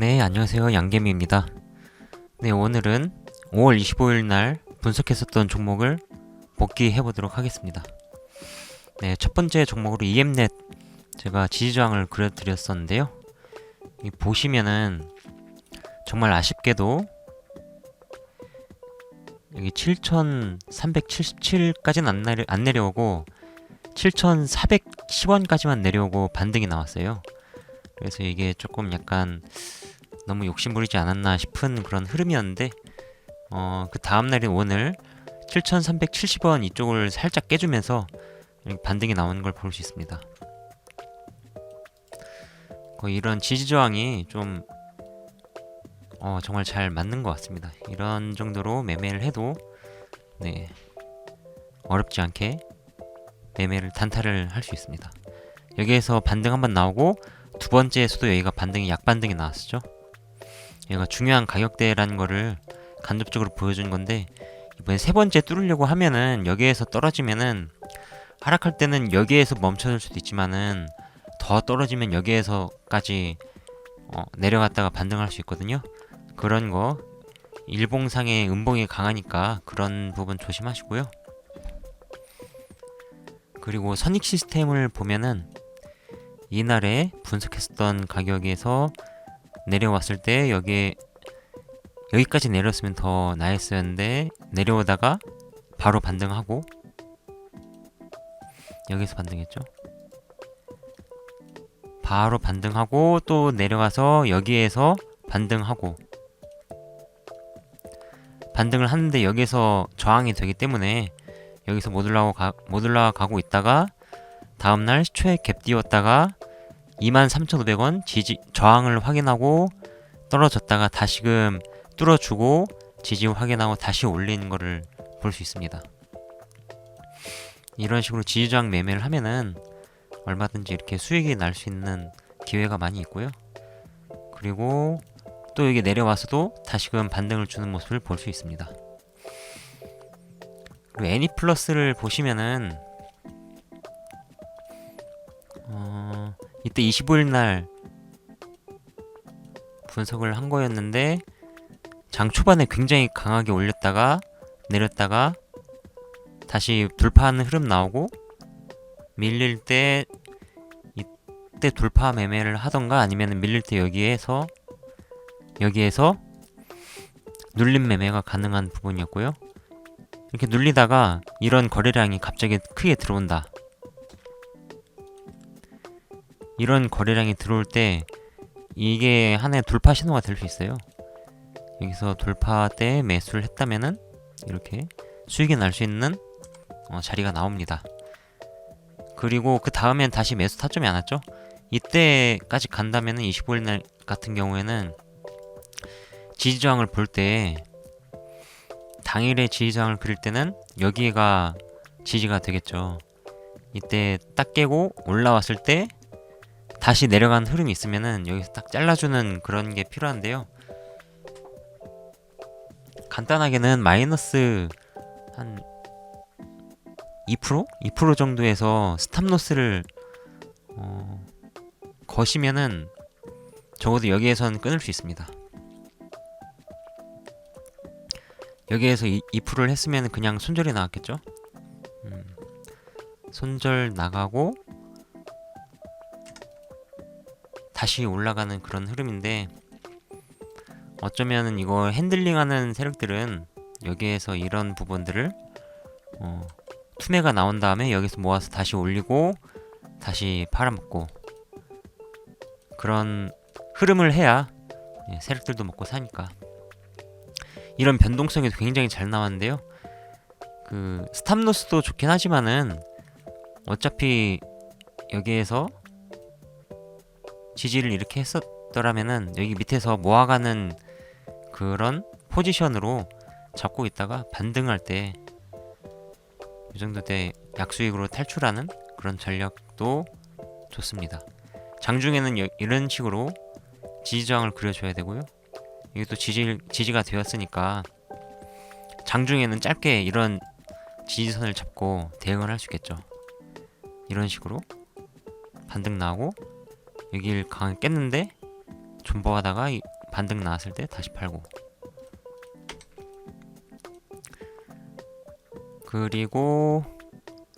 네, 안녕하세요. 양개미입니다. 네, 오늘은 5월 25일 날 분석했었던 종목을 복귀해 보도록 하겠습니다. 네, 첫 번째 종목으로 EM넷 제가 지지저항을 그려드렸었는데요. 이 보시면은 정말 아쉽게도 여기 7,377까지는 안, 내려, 안 내려오고 7,410원까지만 내려오고 반등이 나왔어요. 그래서 이게 조금 약간 너무 욕심부리지 않았나 싶은 그런 흐름이었는데 어, 그 다음날인 오늘 7,370원 이쪽을 살짝 깨주면서 반등이 나오는 걸 볼 수 있습니다. 거의 이런 지지저항이 좀 어, 정말 잘 맞는 것 같습니다. 이런 정도로 매매를 해도 네 어렵지 않게 매매를 단타를 할 수 있습니다. 여기에서 반등 한번 나오고 두 번째에서도 여기가 반등이 약반등이 나왔었죠. 얘가 중요한 가격대라는 거를 간접적으로 보여준 건데 이번에 세 번째 뚫으려고 하면은 여기에서 떨어지면은 하락할 때는 여기에서 멈춰질 수도 있지만은 더 떨어지면 여기에서까지 어, 내려갔다가 반등할 수 있거든요. 그런 거 일봉상의 음봉이 강하니까 그런 부분 조심하시고요. 그리고 선익 시스템을 보면은 이날에 분석했었던 가격에서 내려왔을 때 여기에 여기까지 내렸으면 더 나았었는데 내려오다가 바로 반등하고 여기서 반등했죠. 바로 반등하고 또 내려가서 여기에서 반등하고 반등을 하는데 여기서 저항이 되기 때문에 여기서 못 올라가고 가, 못 올라가고 있다가 다음날 시초에 갭 띄웠다가 23,500원 지지 저항을 확인하고 떨어졌다가 다시금 뚫어주고 지지 확인하고 다시 올리는 거를 볼 수 있습니다. 이런 식으로 지지저항 매매를 하면은 얼마든지 이렇게 수익이 날 수 있는 기회가 많이 있고요. 그리고 또 여기 내려와서도 다시금 반등을 주는 모습을 볼 수 있습니다. 그리고 애니 플러스를 보시면은 이때 25일 날 분석을 한 거였는데 장 초반에 굉장히 강하게 올렸다가 내렸다가 다시 돌파하는 흐름 나오고 밀릴 때 이때 돌파 매매를 하던가 아니면 밀릴 때 여기에서 여기에서 눌림 매매가 가능한 부분이었고요. 이렇게 눌리다가 이런 거래량이 갑자기 크게 들어온다. 이런 거래량이 들어올 때 이게 하나의 돌파 신호가 될 수 있어요. 여기서 돌파 때 매수를 했다면은 이렇게 수익이 날 수 있는 어, 자리가 나옵니다. 그리고 그 다음엔 다시 매수 타점이 안 왔죠? 이때까지 간다면은 25일 날 같은 경우에는 지지저항을 볼 때 당일에 지지저항을 그릴 때는 여기가 지지가 되겠죠. 이때 딱 깨고 올라왔을 때 다시 내려간 흐름이 있으면은 여기서 딱 잘라주는 그런 게 필요한데요. 간단하게는 마이너스 한 2%? 2% 정도에서 스탑로스를 어, 거시면은 적어도 여기에선 끊을 수 있습니다. 여기에서 2, 2%를 했으면 그냥 손절이 나왔겠죠? 음, 손절 나가고 다시 올라가는 그런 흐름인데 어쩌면은 이거 핸들링하는 세력들은 여기에서 이런 부분들을 어, 투매가 나온 다음에 여기서 모아서 다시 올리고 다시 팔아먹고 그런 흐름을 해야 예, 세력들도 먹고 사니까 이런 변동성이 굉장히 잘 나왔는데요. 그 스탑로스도 좋긴 하지만은 어차피 여기에서 지지를 이렇게 했었더라면은 여기 밑에서 모아가는 그런 포지션으로 잡고 있다가 반등할 때 이 정도 때 약수익으로 탈출하는 그런 전략도 좋습니다. 장중에는 여, 이런 식으로 지지저항을 그려줘야 되고요. 이게 또 지지, 지지가 되었으니까 장중에는 짧게 이런 지지선을 잡고 대응을 할 수 있겠죠. 이런 식으로 반등 나오고 여길 강하게 깼는데 존버하다가 반등 나왔을 때 다시 팔고 그리고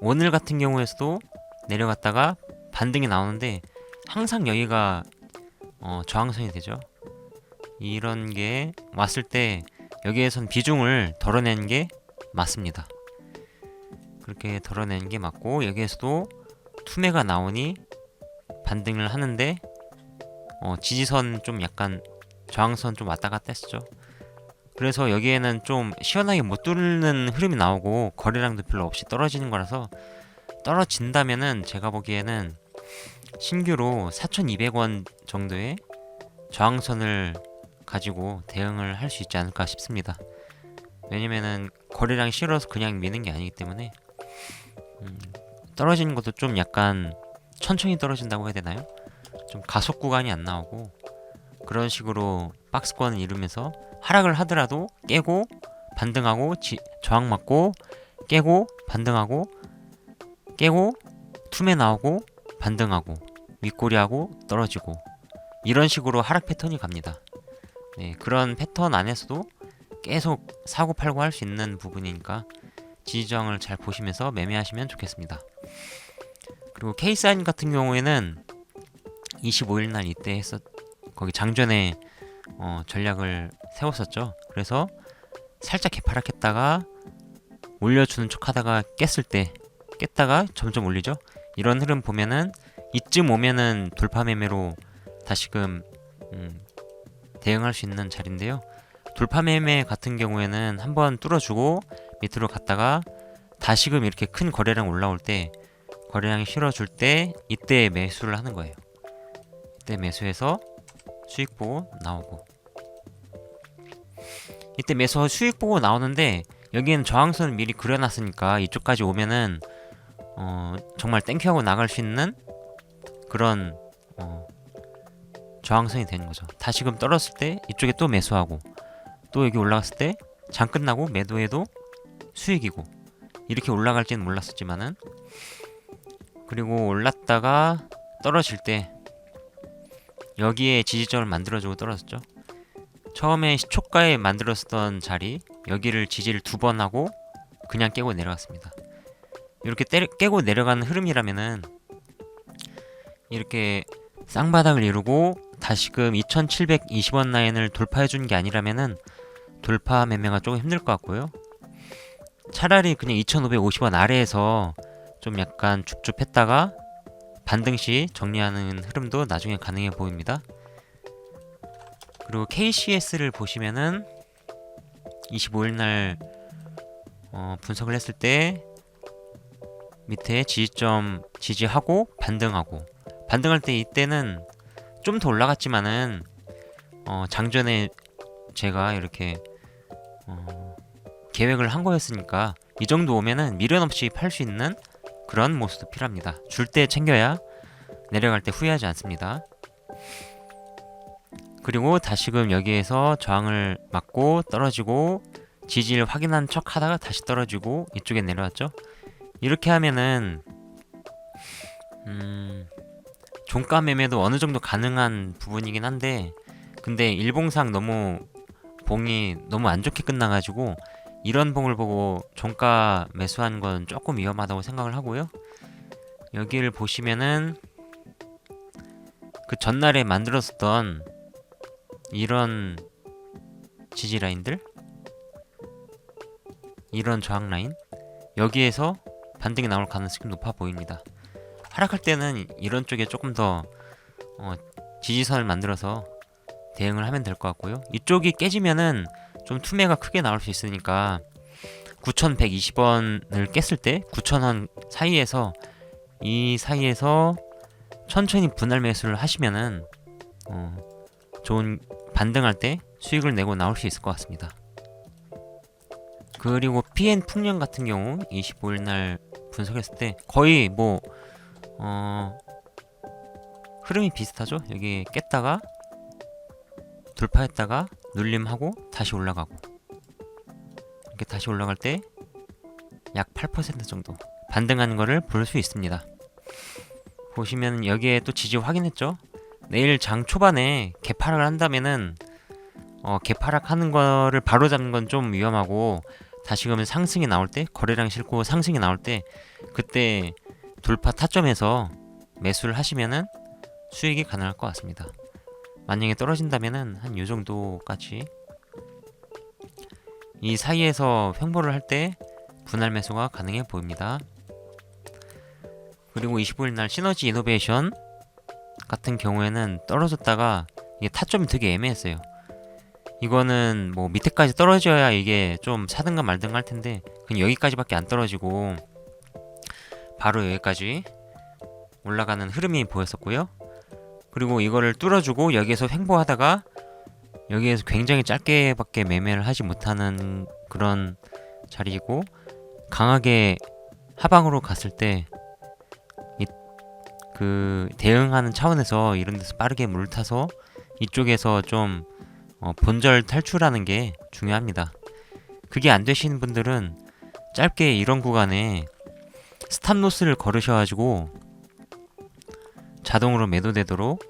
오늘 같은 경우에서도 내려갔다가 반등이 나오는데 항상 여기가 어, 저항선이 되죠. 이런 게 왔을 때 여기에선 비중을 덜어내는 게 맞습니다. 그렇게 덜어내는 게 맞고 여기에서도 투매가 나오니 반등을 하는데 어, 지지선 좀 약간 저항선 좀 왔다 갔다 했었죠. 그래서 여기에는 좀 시원하게 못 뚫는 흐름이 나오고 거래량도 별로 없이 떨어지는 거라서 떨어진다면은 제가 보기에는 신규로 4,200원 정도의 저항선을 가지고 대응을 할 수 있지 않을까 싶습니다. 왜냐면은 거래량이 싫어서 그냥 미는 게 아니기 때문에 음, 떨어지는 것도 좀 약간 천천히 떨어진다고 해야 되나요? 좀 가속 구간이 안 나오고 그런 식으로 박스권을 이루면서 하락을 하더라도 깨고 반등하고 지, 저항 맞고 깨고 반등하고 깨고 툼에 나오고 반등하고 윗꼬리하고 떨어지고 이런 식으로 하락 패턴이 갑니다. 네, 그런 패턴 안에서도 계속 사고 팔고 할 수 있는 부분이니까 지지저항을 잘 보시면서 매매하시면 좋겠습니다. 그리고 K사인 같은 경우에는 25일 날 이때 했었 거기 장전에 어, 전략을 세웠었죠. 그래서 살짝 개파락했다가 올려주는 척하다가 깼을 때 깼다가 점점 올리죠. 이런 흐름 보면은 이쯤 오면은 돌파 매매로 다시금 음, 대응할 수 있는 자리인데요. 돌파 매매 같은 경우에는 한번 뚫어주고 밑으로 갔다가 다시금 이렇게 큰 거래량 올라올 때 거래량이 실어줄 때 이때 매수를 하는 거예요. 이때 매수해서 수익 보고 나오고 이때 매수 수익 보고 나오는데 여기는 저항선을 미리 그려놨으니까 이쪽까지 오면은 어, 정말 땡큐하고 나갈 수 있는 그런 어, 저항선이 되는 거죠. 다시금 떨어졌을 때 이쪽에 또 매수하고 또 여기 올라갔을 때 장 끝나고 매도해도 수익이고 이렇게 올라갈지는 몰랐었지만은 그리고 올랐다가 떨어질 때 여기에 지지점을 만들어주고 떨어졌죠. 처음에 시초가에 만들었던 자리 여기를 지지를 두 번 하고 그냥 깨고 내려갔습니다. 이렇게 때려, 깨고 내려가는 흐름이라면은 이렇게 쌍바닥을 이루고 다시금 2720원 라인을 돌파해 준 게 아니라면은 돌파 매매가 조금 힘들 것 같고요. 차라리 그냥 2550원 아래에서 좀 약간 줍줍했다가 반등 시 정리하는 흐름도 나중에 가능해 보입니다. 그리고 KCS를 보시면은 25일 날 어, 분석을 했을 때 밑에 지지점 지지하고 반등하고 반등할 때 이때는 좀 더 올라갔지만은 어, 장전에 제가 이렇게 어, 계획을 한 거였으니까 이 정도 오면은 미련 없이 팔 수 있는 그런 모습도 필요합니다. 줄 때 챙겨야 내려갈 때 후회하지 않습니다. 그리고 다시금 여기에서 저항을 맞고 떨어지고 지지를 확인한 척 하다가 다시 떨어지고 이쪽에 내려왔죠. 이렇게 하면은 음, 종가 매매도 어느 정도 가능한 부분이긴 한데 근데 일봉상 너무 봉이 너무 안 좋게 끝나가지고 이런 봉을 보고 종가 매수한 건 조금 위험하다고 생각을 하고요. 여기를 보시면은 그 전날에 만들었었던 이런 지지 라인들 이런 저항 라인 여기에서 반등이 나올 가능성이 높아 보입니다. 하락할 때는 이런 쪽에 조금 더 어, 지지선을 만들어서 대응을 하면 될 것 같고요. 이쪽이 깨지면은 좀 투매가 크게 나올 수 있으니까 9,120원을 깼을 때 9,000원 사이에서 이 사이에서 천천히 분할 매수를 하시면은 어, 좋은 반등할 때 수익을 내고 나올 수 있을 것 같습니다. 그리고 PN 풍년 같은 경우 25일 날 분석했을 때 거의 뭐 어, 흐름이 비슷하죠. 여기 깼다가 돌파했다가 눌림하고 다시 올라가고 이렇게 다시 올라갈 때 약 8% 정도 반등하는 거를 볼 수 있습니다. 보시면 여기에 또 지지 확인했죠. 내일 장 초반에 개파를 한다면은 어, 개파락하는 거를 바로 잡는 건 좀 위험하고 다시금 상승이 나올 때 거래량 싫고 상승이 나올 때 그때 돌파 타점에서 매수를 하시면은 수익이 가능할 것 같습니다. 만약에 떨어진다면은 한 요 정도까지 이 사이에서 횡보를 할 때 분할 매수가 가능해 보입니다. 그리고 25일 날 시너지 이노베이션 같은 경우에는 떨어졌다가 이게 타점이 되게 애매했어요. 이거는 뭐 밑에까지 떨어져야 이게 좀 사든가 말든가 할 텐데 그냥 여기까지밖에 안 떨어지고 바로 여기까지 올라가는 흐름이 보였었고요. 그리고 이거를 뚫어주고 여기에서 횡보하다가 여기에서 굉장히 짧게밖에 매매를 하지 못하는 그런 자리이고 강하게 하방으로 갔을 때 그 대응하는 차원에서 이런 데서 빠르게 물 타서 이쪽에서 좀 어, 본절 탈출하는 게 중요합니다. 그게 안 되시는 분들은 짧게 이런 구간에 스탑로스를 걸으셔가지고 자동으로 매도되도록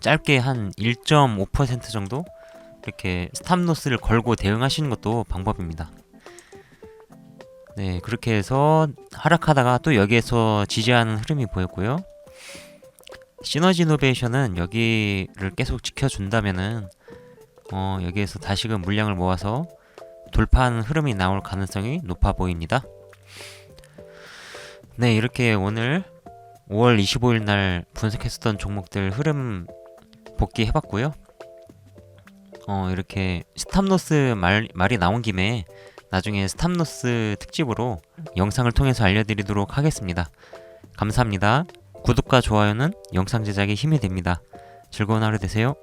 짧게 한 1.5% 정도 이렇게 스탑로스를 걸고 대응하시는 것도 방법입니다. 네, 그렇게 해서 하락하다가 또 여기에서 지지하는 흐름이 보였고요. 시너지 이노베이션은 여기를 계속 지켜준다면은 어, 여기에서 다시금 물량을 모아서 돌파하는 흐름이 나올 가능성이 높아 보입니다. 네, 이렇게 오늘 5월 25일 날 분석했었던 종목들 흐름 복귀 해봤고요. 어, 이렇게 스탑로스 말, 말이 나온 김에 나중에 스탑로스 특집으로 영상을 통해서 알려드리도록 하겠습니다. 감사합니다. 구독과 좋아요는 영상 제작에 힘이 됩니다. 즐거운 하루 되세요.